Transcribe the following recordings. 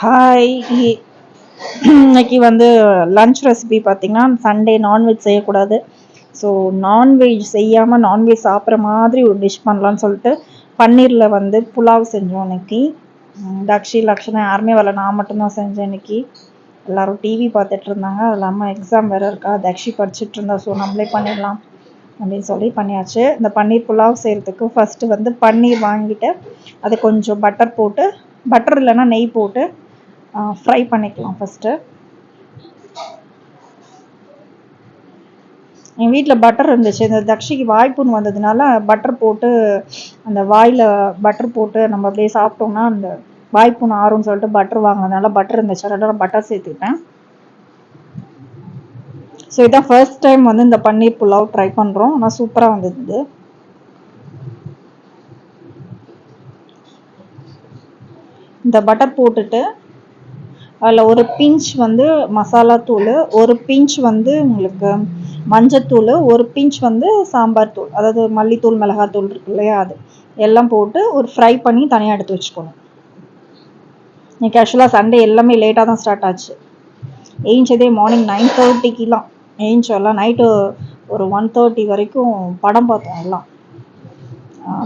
Hi இன்னைக்கு வந்து lunch recipe பார்த்தீங்கன்னா சண்டே நான்வெஜ் செய்யக்கூடாது. ஸோ நான்வெஜ் செய்யாமல் நான்வெஜ் சாப்பிட்ற மாதிரி ஒரு டிஷ் பண்ணலான்னு சொல்லிட்டு பன்னீரில் வந்து புலாவ் செஞ்சோம் இன்னைக்கு. தக்ஷி லக்ஷணம் யாருமே வரல. நான் மட்டும்தான் செஞ்சேன் இன்னைக்கு. எல்லாரும் டிவி பார்த்துட்டு இருந்தாங்க. அது இல்லாமல் எக்ஸாம் வேறு இருக்கா? தக்ஷி படிச்சுட்டு இருந்தா ஸோ நம்மளே பண்ணிடலாம் அப்படின்னு சொல்லி பண்ணியாச்சு. இந்த பன்னீர் புலாவ் செய்கிறதுக்கு ஃபஸ்ட்டு வந்து பன்னீர் வாங்கிட்டு அதை கொஞ்சம் பட்டர் போட்டு பட்டர் இல்லைன்னா நெய் போட்டு ஃப்ரை பண்ணிக்கலாம் ஃபஸ்ட்டு என் வீட்டில் பட்டர் இருந்துச்சு. இந்த தக்ஷிக்கு வாய்ப்புண் வந்ததுனால பட்டர் போட்டு அந்த வாயில் பட்டர் போட்டு நம்ம அப்படியே சாப்பிட்டோம்னா அந்த வாய்ப்புண் ஆறும்னு சொல்லிட்டு பட்டர் வாங்கினதுனால பட்டர் இருந்துச்சு. அதனால் நான் பட்டர் சேர்த்துக்கிட்டேன். ஸோ இதான் ஃபர்ஸ்ட் டைம் வந்து இந்த பன்னீர் புலாவ் ட்ரை பண்ணுறோம் ஆனால் சூப்பராக வந்தது. இந்த பட்டர் போட்டுட்டு அதில் ஒரு பிஞ்ச் வந்து மசாலா தூள் ஒரு பிஞ்ச் வந்து உங்களுக்கு மஞ்சத்தூள் ஒரு பிஞ்ச் வந்து சாம்பார் தூள் அதாவது மல்லித்தூள் மிளகாத்தூள் இருக்கு இல்லையா அது. எல்லாம் போட்டு ஒரு ஃப்ரை பண்ணி தனியாக எடுத்து வச்சுக்கணும். இன்னைக்கு ஆக்சுவலாக சண்டே எல்லாமே லேட்டாக தான் ஸ்டார்ட் ஆச்சு. ஏஞ்சதே மார்னிங் நைன் தேர்ட்டிக்கெலாம் ஏஞ்செல்லாம் நைட்டு ஒரு ஒன் தேர்ட்டி வரைக்கும் படம் பார்த்தோம் எல்லாம்.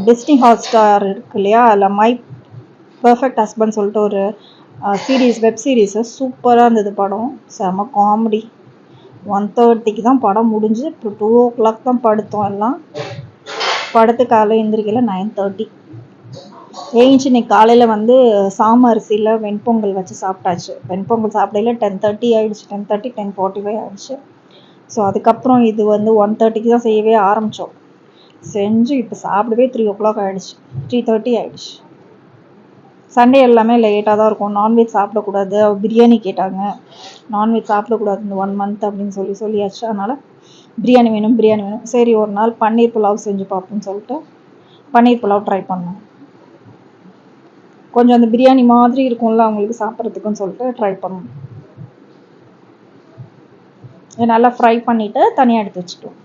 டிஸ்னி ஹாட் ஸ்டார் இருக்கு இல்லையா? அதில் மை பர்ஃபெக்ட் ஹஸ்பண்ட் சொல்லிட்டு ஒரு சீரீஸ் வெப் சீரீஸு சூப்பராக இருந்தது படம். செம காமெடி ஒன் தேர்ட்டிக்கு தான் படம் முடிஞ்சு இப்போ டூ ஓ கிளாக் தான் படுத்தோம் எல்லாம். படுத்து காலையில் எந்திரிக்கல நைன் தேர்ட்டி ஏஞ்சி இன்னைக்கு காலையில் வந்து சாம அரிசியில் வெண்பொங்கல் வச்சு சாப்பிட்டாச்சு. வெண்பொங்கல் சாப்பிடையில டென் தேர்ட்டி ஆகிடுச்சு ten thirty ten forty five ஆகிடுச்சு ஸோ அதுக்கப்புறம் இது வந்து ஒன் தேர்ட்டிக்கு தான் செய்யவே ஆரம்பித்தோம் செஞ்சு இப்போ சாப்பிடவே த்ரீ ஓ கிளாக் ஆகிடுச்சு த்ரீ தேர்ட்டி ஆகிடுச்சு சண்டே எல்லாமே லேட்டாக தான் இருக்கும். நான்வெஜ் சாப்பிடக்கூடாது. பிரியாணி கேட்டாங்க. நான்வெஜ் சாப்பிடக்கூடாது இந்த ஒன் மந்த் அப்படின்னு சொல்லி சொல்லியாச்சு. அதனால் பிரியாணி வேணும் பிரியாணி வேணும். சரி ஒரு நாள் பன்னீர் புலாவ் செஞ்சு பார்ப்போம்னு சொல்லிட்டு பன்னீர் புலாவ் ட்ரை பண்ணோம். கொஞ்சம் அந்த பிரியாணி மாதிரி இருக்கும்ல அவங்களுக்கு சாப்பிட்றதுக்குன்னு சொல்லிட்டு ட்ரை பண்ணோம். நல்லா ஃப்ரை பண்ணிவிட்டு தனியாக எடுத்து வச்சுட்டோம்.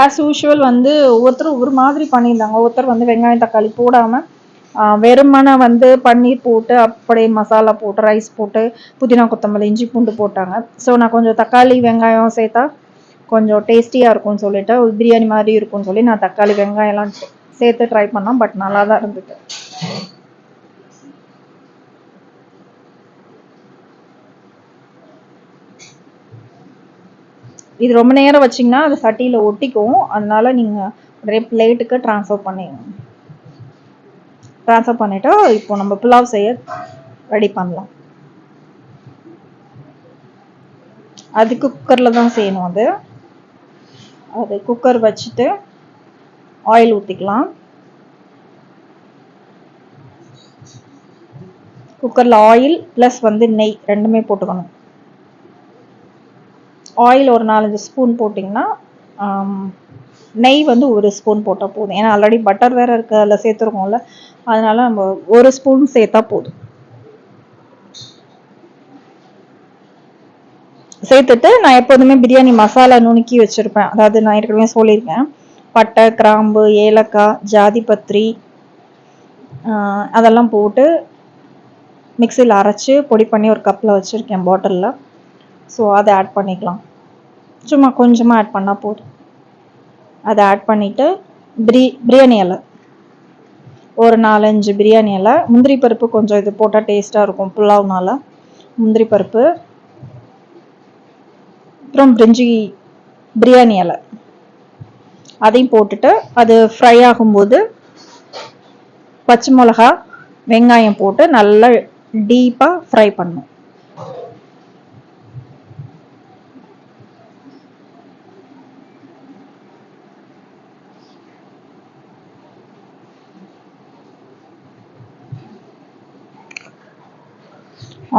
ஆஸ் யூஷுவல் வந்து ஒவ்வொருத்தரும் ஒவ்வொரு மாதிரி பண்ணியிருந்தாங்க. ஒவ்வொருத்தர் வந்து வெங்காயம் தக்காளி போடாமல் வெறுமனை வந்து பன்னீர் போட்டு அப்படியே மசாலா போட்டு ரைஸ் போட்டு புதினா கொத்தமல்லி இஞ்சி பூண்டு போட்டாங்க. ஸோ நான் கொஞ்சம் தக்காளி வெங்காயம் சேர்த்தா கொஞ்சம் டேஸ்டியாக இருக்கும்னு சொல்லிட்டு ஒரு பிரியாணி மாதிரி இருக்கும்னு சொல்லி நான் தக்காளி வெங்காயம்லாம் சேர்த்து ட்ரை பண்ணேன். பட் நல்லா தான் இருந்தது. இது ரொம்ப நேரம் வச்சிங்கன்னா அது சட்டியில் ஒட்டிக்கும். அதனால் நீங்கள் உடனே பிளேட்டுக்கு ட்ரான்ஸ்ஃபர் பண்ணிடணும் ட்ரான்ஸ்ஃபர் பண்ணிவிட்டு இப்போ நம்ம புலாவ் செய்ய ரெடி பண்ணலாம். அது குக்கரில் தான் செய்யணும் அது. அது குக்கர் வச்சுட்டு ஆயில் ஊற்றிக்கலாம் குக்கரில் ஆயில் ப்ளஸ் வந்து நெய் ரெண்டுமே போட்டுக்கணும். ஆயில் ஒரு நாலஞ்சு ஸ்பூன் போட்டிங்கன்னா நெய் வந்து ஒரு ஸ்பூன் போட்டால் போதும். ஏன்னா ஆல்ரெடி பட்டர் வேறு இருக்க அதில் சேர்த்துருக்கோம்ல. அதனால் நம்ம ஒரு ஸ்பூன் சேர்த்தா போதும். சேர்த்துட்டு நான் எப்போதுமே பிரியாணி மசாலா நுணுக்கி வச்சுருப்பேன். அதாவது நான் ஏற்கனவே சொல்லியிருக்கேன். பட்டை கிராம்பு ஏலக்காய் ஜாதிபத்திரி அதெல்லாம் போட்டு மிக்சியில் அரைச்சி பொடி பண்ணி ஒரு கப்பில் வச்சுருக்கேன் பாட்டிலில் ஸோ அதை ஆட் பண்ணிக்கலாம். சும்மா கொஞ்சமாக ஆட் பண்ணால் போதும். அதை ஆட் பண்ணிவிட்டு பிரி பிரியாணி இலை. ஒரு நாலஞ்சு பிரியாணி இலை. முந்திரி பருப்பு கொஞ்சம் இது போட்டால் டேஸ்ட்டாக இருக்கும் புலாவ்னால. முந்திரி பருப்பு. அப்புறம் பிரிஞ்சி பிரியாணி இலை. அதையும் போட்டுட்டு அது ஃப்ரை ஆகும்போது பச்சை மிளகா வெங்காயம் போட்டு நல்லா டீப்பாக ஃப்ரை பண்ணும்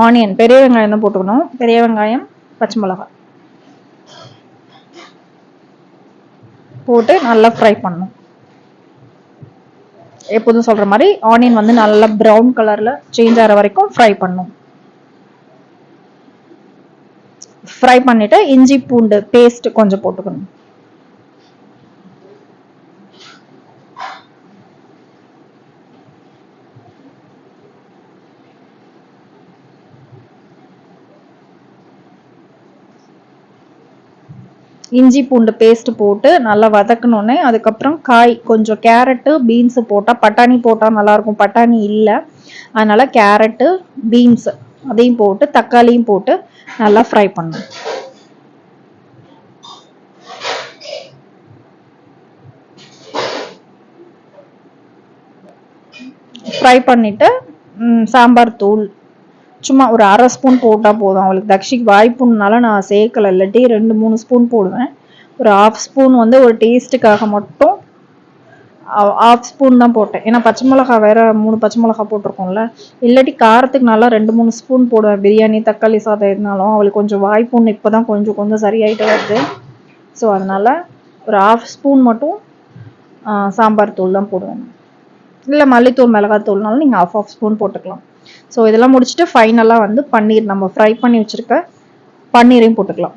ஆனியன் பெரிய வெங்காயம் தான் போட்டுக்கணும். பெரிய வெங்காயம் பச்சை மிளகாய் போட்டு நல்லா ஃப்ரை பண்ணணும். எப்போதும் சொல்கிற மாதிரி ஆனியன் வந்து நல்லா ப்ரௌன் கலரில் சேஞ்ச் ஆகிற வரைக்கும் ஃப்ரை பண்ணும் ஃப்ரை பண்ணிவிட்டு இஞ்சி பூண்டு பேஸ்ட் கொஞ்சம் போட்டுக்கணும். இஞ்சி பூண்டு பேஸ்ட் போட்டு நல்லா வதக்கணுன்னே அதுக்கப்புறம் காய் கொஞ்சம் கேரட்டு பீன்ஸு போட்டால் பட்டாணி போட்டால் நல்லாயிருக்கும் பட்டாணி இல்லை. அதனால் கேரட்டு பீன்ஸு அதையும் போட்டு தக்காளியும் போட்டு நல்லா ஃப்ரை பண்ணணும். ஃப்ரை பண்ணிவிட்டு சாம்பார் தூள் சும்மா ஒரு அரை ஸ்பூன் போட்டால் போதும். அவளுக்கு தக்ஷிக்கு வாய்ப்புனால நான் சேர்க்கலை. இல்லாட்டி ரெண்டு மூணு ஸ்பூன் போடுவேன். ஒரு ஆஃப் ஸ்பூன் வந்து ஒரு டேஸ்ட்டுக்காக மட்டும் ஆஃப் ஸ்பூன் தான் போட்டேன். ஏன்னா பச்சை மிளகா வேறு மூணு பச்சை மிளகா போட்டிருக்கோம்ல. இல்லாட்டி காரத்துக்கு நல்லா ரெண்டு மூணு ஸ்பூன் போடுவேன். பிரியாணி தக்காளி சாதம் இருந்தாலும் அவளுக்கு கொஞ்சம் வாய்ப்புன்னு இப்போ தான் கொஞ்சம் கொஞ்சம் சரியாயிட்டு வருது. ஸோ அதனால் ஒரு ஆஃப் ஸ்பூன் மட்டும் சாம்பார் தூள் தான் போடுவேன். இல்லை மல்லித்தூள் மிளகாத்தூள்னாலும் நீங்கள் ஆஃப் ஆஃப் ஸ்பூன் போட்டுக்கலாம். ஸோ இதெல்லாம் முடிச்சுட்டு ஃபைனலாக வந்து பன்னீர் நம்ம ஃப்ரை பண்ணி வச்சுருக்க பன்னீரையும் போட்டுக்கலாம்.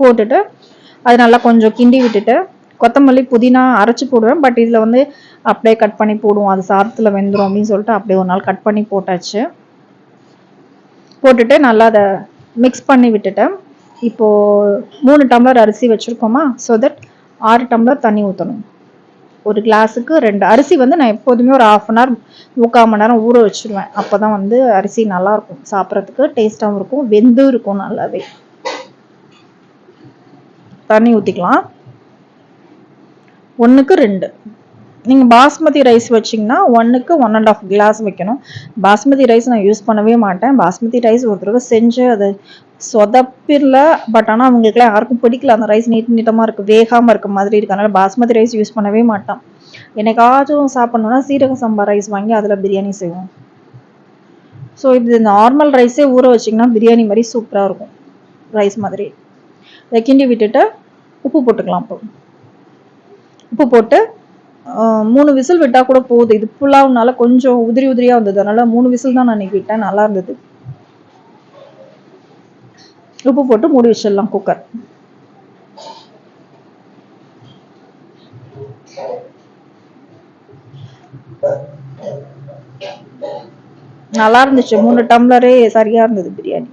போட்டுட்டு அது நல்லா கொஞ்சம் கிண்டி விட்டுட்டு கொத்தமல்லி புதினா அரைச்சி போடுவேன். பட் இதில் வந்து அப்படியே கட் பண்ணி போடுவோம். அது சாரத்தில் வெந்துடும் அப்படின்னு சொல்லிட்டு அப்படியே ஒரு நாள் கட் பண்ணி போட்டாச்சு. போட்டுட்டு நல்லா அதை மிக்ஸ் பண்ணி விட்டுட்டேன் இப்போது மூணு டம்ளர் அரிசி வச்சுருக்கோமா? ஸோ தட் ஆறு டம்ளர் தண்ணி ஊற்றணும் ஒரு கிளாஸுக்கு ரெண்டு அரிசி வந்து நான் எப்போதுமே ஒரு ஆஃப் அன் ஹவர் முக்கால் மணி நேரம் ஊற வச்சுருவேன். அப்போ தான் வந்து அரிசி நல்லாயிருக்கும். சாப்பிட்றதுக்கு டேஸ்ட்டாகவும் இருக்கும் வெந்தும் இருக்கும் நல்லாவே. தண்ணி ஊற்றிக்கலாம் ஒன்றுக்கு ரெண்டு. நீங்கள் பாஸ்மதி ரைஸ் வச்சிங்கன்னா ஒன்றுக்கு ஒன் அண்ட் ஆஃப் கிளாஸ் வைக்கணும். பாஸ்மதி ரைஸ் நான் யூஸ் பண்ணவே மாட்டேன். பாஸ்மதி ரைஸ் ஒரு தடவை செஞ்சு அதை சொதப்பிடல பட் ஆனால் அவங்களுக்குலாம் யாருக்கும் பிடிக்கல. அந்த ரைஸ் நீட் நீட்டமாக இருக்குது வேகாமல் இருக்க மாதிரி இருக்குது அதனால் பாஸ்மதி ரைஸ் யூஸ் பண்ணவே மாட்டான். என்னைக்காச்சும் சாப்பிட்ணுன்னா சீரக சம்பா ரைஸ் வாங்கி அதில் பிரியாணி செய்வோம். ஸோ இது நார்மல் ரைஸே ஊற வச்சிங்கன்னா பிரியாணி மாதிரி சூப்பராக இருக்கும். ரைஸ் மாதிரி. இதை கிண்டி விட்டுட்டு உப்பு போட்டுக்கலாம் இப்போ. உப்பு போட்டு மூணு விசில் விட்டால் கூட போகுது. இது புலாவ்னால கொஞ்சம் உதிரி உதிரியாக வந்தது. அதனால் மூணு விசில் தான் நான் இன்னைக்கு விட்டேன். நல்லா இருந்தது. உப்பு போட்டு மூடி வச்சிடலாம் குக்கர் நல்லா இருந்துச்சு. மூணு டம்ளரே சரியா இருந்தது பிரியாணி.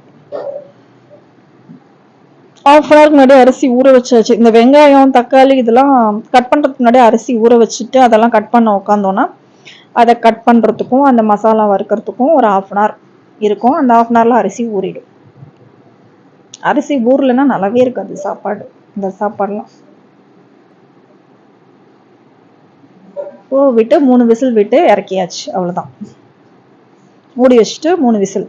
ஆஃப் அன் முன்னாடி அரிசி ஊற வச்சாச்சு. இந்த வெங்காயம் தக்காளி இதெல்லாம் கட் பண்ணுறதுக்கு முன்னாடி அரிசி ஊற வச்சுட்டு அதெல்லாம் கட் பண்ண உட்காந்தோன்னா அதை கட் பண்ணுறதுக்கும் அந்த மசாலா வறுக்கிறதுக்கும் ஒரு ஆஃப் அன் ஹவர் இருக்கும். அந்த ஆஃப் அன் ஹவரில் அரிசி ஊறிடும். அரிசி ஊர்லன்னா நல்லாவே இருக்காது சாப்பாடு. இந்த சாப்பாடுலாம். ஓ விட்டு மூணு விசில் விட்டு இறக்கியாச்சு அவ்வளோதான் மூடி வச்சுட்டு மூணு விசில்.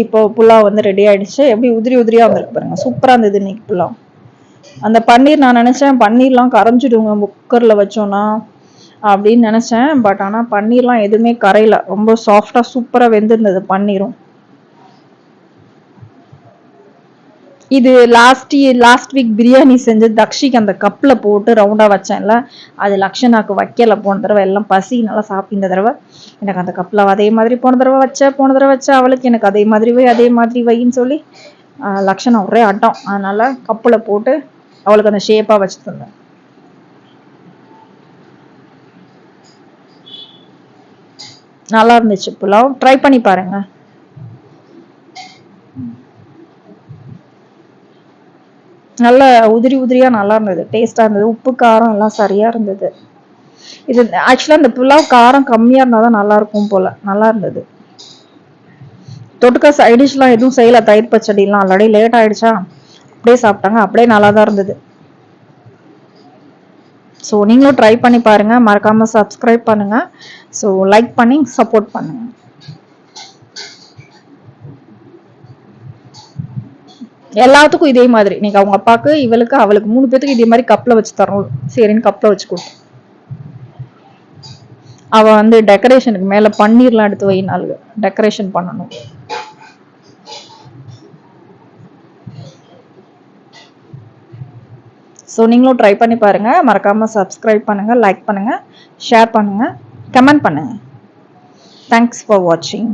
இப்போ புலாவ் வந்து ரெடி ஆயிடுச்சு. எப்படி உதிரி உதிரியா வந்திருக்கு பாருங்க. சூப்பரா இருந்தது இன்னைக்கு புலாவ். அந்த பன்னீர் நான் நினச்சேன் பன்னீர்லாம் கரைஞ்சிடுங்க குக்கரில் வச்சோன்னா அப்படின்னு நினச்சேன். பட் ஆனால் பன்னீர்லாம் எதுவுமே கரையில. ரொம்ப சாஃப்டாக சூப்பராக வெந்திருந்தது பன்னீரும். இது லாஸ்ட் லாஸ்ட் வீக் பிரியாணி செஞ்சு தக்ஷிக்கு அந்த கப்பில் போட்டு ரவுண்டாக வச்சேன்ல. அது லக்ஷனாக்கு வைக்கல. போன தடவை எல்லாம் பசி நல்லா சாப்பிட்டு இந்த தடவை எனக்கு அந்த கப்பில் அதே மாதிரி போன தடவை வச்ச போன தடவை வச்ச அவளுக்கு எனக்கு அதே மாதிரி வை அதே மாதிரி வைன்னு சொல்லி லக்ஷனா ஒரே அட்டம் அதனால கப்பில் போட்டு அவளுக்கு அந்த ஷேப்பாக வச்சு தந்தேன் நல்லா இருந்துச்சு புலாவ். ட்ரை பண்ணி பாருங்க. நல்ல உதிரி உதிரியா நல்லா இருந்தது. டேஸ்டா இருந்தது. உப்பு காரம் எல்லாம் சரியா இருந்தது. இது ஆக்சுவலா இந்த புலாவ் காரம் கம்மியா இருந்தாதான் நல்லா இருக்கும் போல. நல்லா இருந்தது. தொட்டுக்க சைடிஷ்லாம் எதுவும் செய்யல. தயிர் பச்சடிலாம். ஆல்ரெடி லேட் ஆயிடுச்சா? அப்படியே சாப்பிட்டாங்க. அப்படியே நல்லா தான் இருந்தது. ஸோ நீங்களும் ட்ரை பண்ணி பாருங்கள் மறக்காமல் சப்ஸ்கிரைப் பண்ணுங்கள் ஸோ லைக் பண்ணி சப்போர்ட் பண்ணுங்கள் எல்லாத்துக்கும் இதே மாதிரி. இன்னைக்கு அவங்க அப்பாவுக்கு இவளுக்கு அவளுக்கு மூணு பேத்துக்கு இதே மாதிரி கப்பில் வச்சு தரோம் சரின்னு கப்பில் வச்சு கொடுத்தோம் அவள் வந்து டெக்கரேஷனுக்கு மேலே பன்னீர்லாம் எடுத்து வைனாளுங்க. டெக்கரேஷன் பண்ணணும். ஸோ நீங்களும் ட்ரை பண்ணி பாருங்கள் மறக்காமல் சப்ஸ்கிரைப் பண்ணுங்கள் லைக் பண்ணுங்கள் ஷேர் பண்ணுங்கள் கமெண்ட் பண்ணுங்கள் தேங்க்ஸ் ஃபார் வாட்சிங்